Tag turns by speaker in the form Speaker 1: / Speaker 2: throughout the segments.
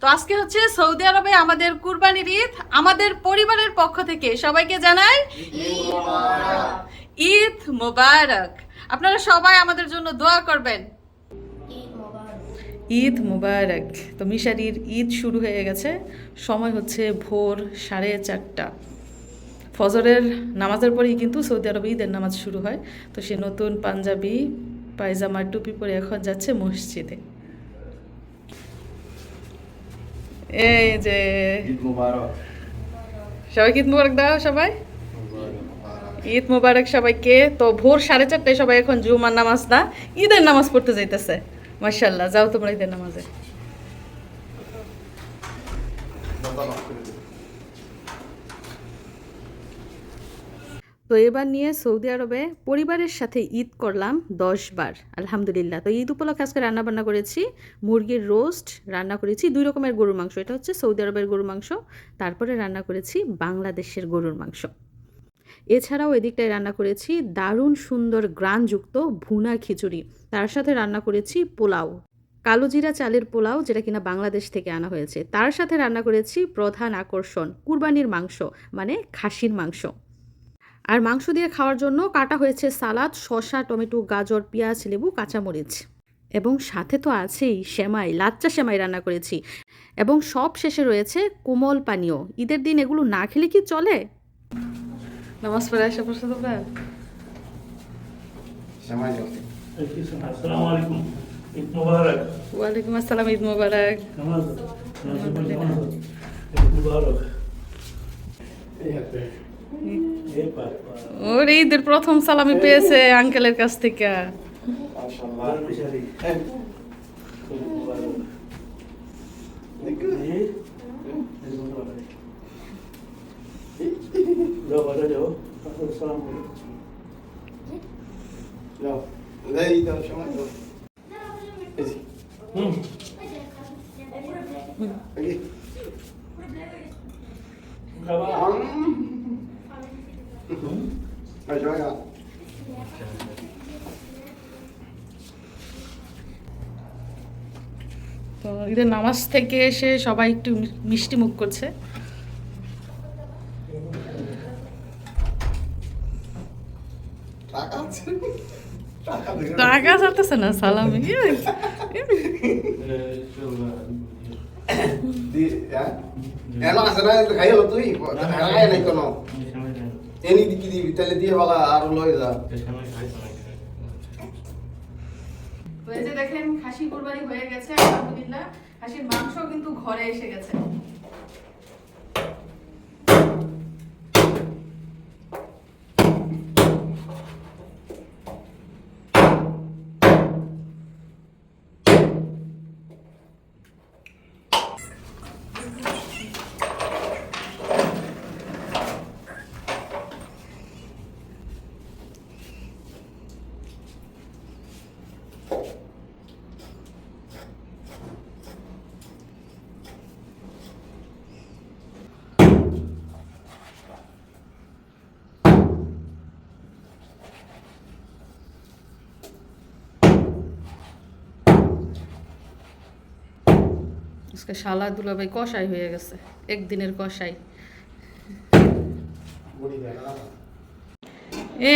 Speaker 1: তো আজকে হচ্ছে সৌদি আরবে আমাদের কুরবানির ঈদ, আমাদের পরিবারের পক্ষ থেকে সবাইকে জানাই ঈদ মোবারক। আপনারা সবাই আমাদের জন্য দোয়া করবেন। ঈদ মুবারক। তো মিশারির ঈদ শুরু হয়ে গেছে। সময় হচ্ছে ভোর সাড়ে চারটা। ফজরের নামাজের পরেই কিন্তু সৌদি আরবে ঈদের নামাজ শুরু হয়। তো সে নতুন পাঞ্জাবি, পায়জামার টুপি পরে এখন যাচ্ছে মসজিদে। এই যে সবাইকে ঈদ মুবারক দাও সবাই। ঈদ মুবারক সবাইকে। তো ভোর সাড়ে চারটায় সবাই এখন জুমার নামাজ না ঈদের নামাজ পড়তে যাইতেছে। মার্শাল্লাহ যাও তোমরা ঈদের নামাজে। তো এবার নিয়ে সৌদি আরবে পরিবারের সাথে ঈদ করলাম দশ বার, আলহামদুলিল্লাহ। তো ঈদ উপলক্ষে আজকে রান্না বান্না করেছি, মুরগির রোস্ট রান্না করেছি, দুই রকমের গরুর মাংস, এটা হচ্ছে সৌদি আরবের গরুর মাংস, তারপরে রান্না করেছি বাংলাদেশের গরুর মাংস। এছাড়াও এদিকটায় রান্না করেছি দারুণ সুন্দর গ্রানযুক্ত ভুনা খিচুড়ি, তার সাথে রান্না করেছি পোলাও, কালো জিরা চালের পোলাও যেটা কিনা বাংলাদেশ থেকে আনা হয়েছে। তার সাথে রান্না করেছি প্রধান আকর্ষণ, কুরবানির মাংস মানে খাসির মাংস। আর মাংস দিয়ে খাওয়ার জন্য কাটা হয়েছে সালাদ শসা টমেটো গাজর পেঁয়াজ লেবু কাঁচামরিচ। এবং সাথে তো আছেই সেমাই লাচ্চা সেমাই রান্না করেছি। এবং সব শেষে রয়েছে কোমল পানীয়। ঈদের দিন এগুলো না খেলে কি চলে? নামাজ পড়ে আসা পড়ছে তোমরা
Speaker 2: মুবারক।
Speaker 1: ওয়ালাইকুম আসসালাম ঈদ মোবারক।
Speaker 2: ঈদ মুবারক।
Speaker 1: ওর ঈদের প্রথম সালামি পেয়েছে আঙ্কেলের কাছ থেকে।
Speaker 2: হুম।
Speaker 3: এই সময়
Speaker 1: তো ঈদের নামাজ থেকে এসে সবাই একটু মিষ্টি মুখ করছে।
Speaker 3: টাকা
Speaker 1: চাইতেছে না সালামি।
Speaker 3: হ্যাঁ? আছে না খাই হলো তুই? খাই নাই কোনো। এনি দিকি দিবি তাহলে দিয়ে বলা আর লই যা
Speaker 1: দেখেন খাসি কুরবানি হয়ে গেছে, আলহামদুলিল্লাহ। খাসির মাংস কিন্তু ঘরে এসে গেছে। আজকে শালা দুলাভাই কষাই হয়ে গেছে, একদিনের কষাই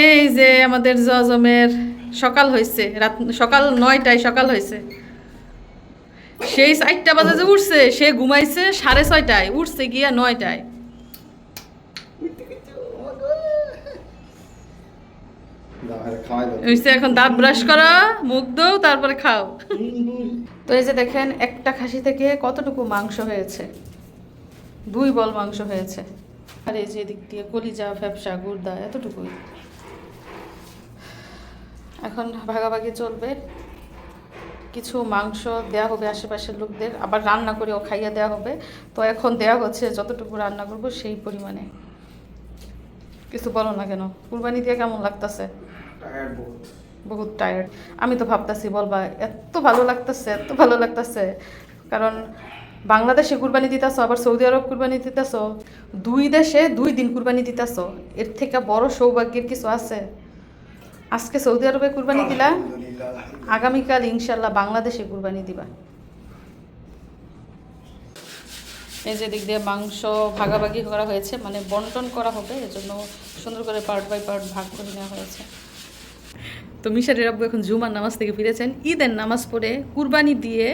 Speaker 1: এই যে আমাদের জজমের সকাল হয়েছে, রাত সকাল নয়টায় সকাল হয়েছে। সেই চারটা বাজে যে উঠছে, সে ঘুমাইছে সাড়ে ছয়টায়, উঠছে গিয়া নয়টায়। এখন দাঁত ব্রাশ করো মুখ দাও তারপরে খাও। তো এই যে দেখেন একটা খাসি থেকে কতটুকু মাংস হয়েছে? দুই বল মাংস হয়েছে। আর এই যে এদিক দিয়ে কলিজা ফ্যাপসা গুর্দা এতটুকুই। এখন ভাগাভাগি চলবে। কিছু মাংস দেয়া হবে আশেপাশের লোকদের আবার রান্না করেও খাইয়ে দেওয়া হবে। তো এখন দেয়া হচ্ছে যতটুকু রান্না করব সেই পরিমাণে। কিছু বলো না কেন? কুরবানি দিয়ে কেমন লাগতেছে?
Speaker 3: বহুত।
Speaker 1: টায়ার্ড আমি তো ভাবতাছি বলবা এত ভালো লাগতেছে এত ভালো লাগতেছে। কারণ বাংলাদেশে কুরবানি দিতেছো আবার সৌদি আরব কুরবানি দিতেছো দুই দেশে দুই দিন কুরবানি দিতেছো। এর থেকে বড় সৌভাগ্যের কিছু আছে? আজকে সৌদি আরবে কুরবানি দিলা? আগামীকাল ইনশাল্লাহ বাংলাদেশে কুরবানি দিবা। এই যে দিক দিয়ে মাংস ভাগাভাগি করা হয়েছে মানে বন্টন করা হবে এজন্য সুন্দর করে পার্ট বাই পার্ট ভাগ করে নেওয়া হয়েছে। তো মিশারের আব্বু এখন জুমার নামাজ থেকে ফিরেছেন। ঈদের নামাজ পড়ে কুরবানি দিয়ে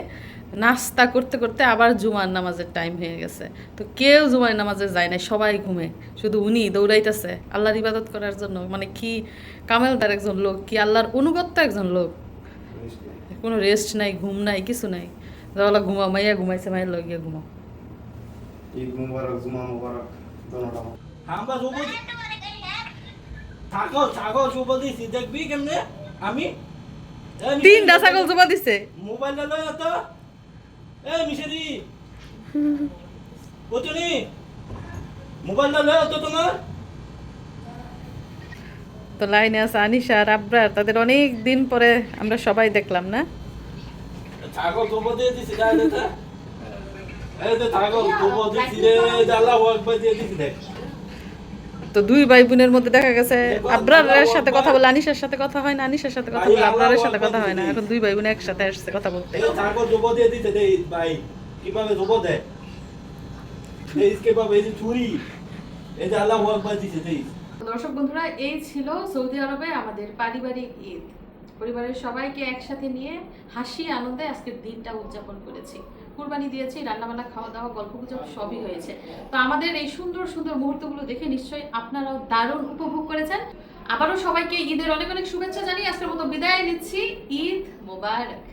Speaker 1: নাস্তা করতে করতে আবার জুমার নামাজের টাইম হয়ে গেছে। তো কেউ জুমার নামাজে যায় না সবাই ঘুমে। শুধু উনি দৌড়াইতেছে আল্লাহর ইবাদত করার জন্য। মানে কি কামেলদার একজন লোক কি আল্লাহর অনুগত্য একজন লোক? কোনো রেস্ট নাই ঘুম নাই কিছু নাই। বলা ঘুমাও মাইয়া ঘুমাইছে মাইয়া লগিয়ে ঘুমাও।
Speaker 3: ঈদ মুবারক জুমা মুবারক
Speaker 4: শুভ ছাগল ছাগল দিছি দেখবি কেমনে? আমি
Speaker 1: তিনটা ছাগল দিছে।
Speaker 4: মোবাইলটা লয় তো। এই মিশরি কতনি মোবাইলটা লয় তো তোমার।
Speaker 1: তো লাইনে আছে আনিশা আর আব্রার তাদের অনেক দিন পরে আমরা সবাই দেখলাম না?
Speaker 4: ছাগল দিয়ে দিছি এই তো ছাগল শুভ দিছি রে আল্লাহু দিয়ে দিছি দেখ।
Speaker 1: তো দুই ভাই বোনের মধ্যে দেখা গেছে আব্রারের সাথে কথা বলে আনিশার সাথে কথা হয় না আনিশার সাথে কথা বলে আব্রারের সাথে কথা হয় না। এখন দুই ভাই বোন একসাথে আসছে কথা বলতে।
Speaker 4: ভাই কীভাবে দেয়? এই যে ছুরি এই যে আল্লাহু আকবার দিছে দেই।
Speaker 1: দর্শক বন্ধুরা এই ছিল সৌদি আরবে আমাদের পারিবারিক ঈদ। পরিবারের সবাইকে একসাথে নিয়ে হাসি আনন্দে আজকের দিনটা উদযাপন করেছি। কুরবানি দিয়েছি, রান্নাবান্না খাওয়া দাওয়া গল্প গুজব সবই হয়েছে। তো আমাদের এই সুন্দর সুন্দর মুহূর্তগুলো দেখে নিশ্চয়ই আপনারাও দারুণ উপভোগ করেছেন। আবারও সবাইকে ঈদের অনেক অনেক শুভেচ্ছা জানিয়ে আজকের মতো বিদায় নিচ্ছি। ঈদ মোবারক।